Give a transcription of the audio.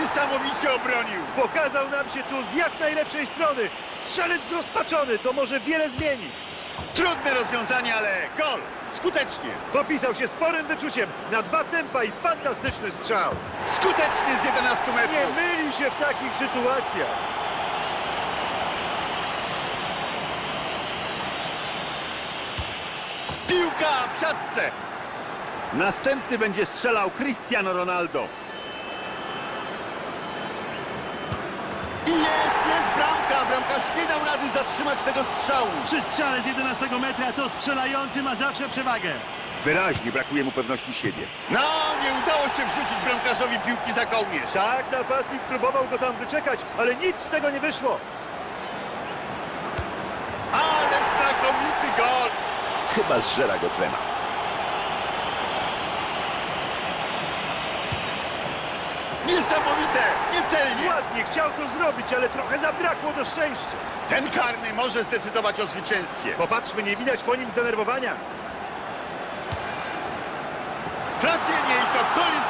Niesamowicie obronił. Pokazał nam się tu z jak najlepszej strony. Strzelec zrozpaczony, to może wiele zmienić. Trudne rozwiązanie, ale gol. Skutecznie. Popisał się sporym wyczuciem na dwa tempa i fantastyczny strzał. Skutecznie z 11 Nie metrów. myli się w takich sytuacjach. Piłka w siatce. Następny będzie strzelał Cristiano Ronaldo. I jest, jest bramka. Bramkarz nie dał rady zatrzymać tego strzału. Przy strzale z 11 metra to strzelający ma zawsze przewagę. Wyraźnie brakuje mu pewności siebie. No, nie udało się wrzucić bramkarzowi piłki za kołnierz. Tak, napastnik próbował go tam wyczekać, ale nic z tego nie wyszło. Ale znakomity gol. Chyba zżera go trema. Niesamowite, niecelnie. Chciał to zrobić, ale trochę zabrakło do szczęścia. Ten karny może zdecydować o zwycięstwie. Popatrzmy, nie widać po nim zdenerwowania. Trafienie i to koniec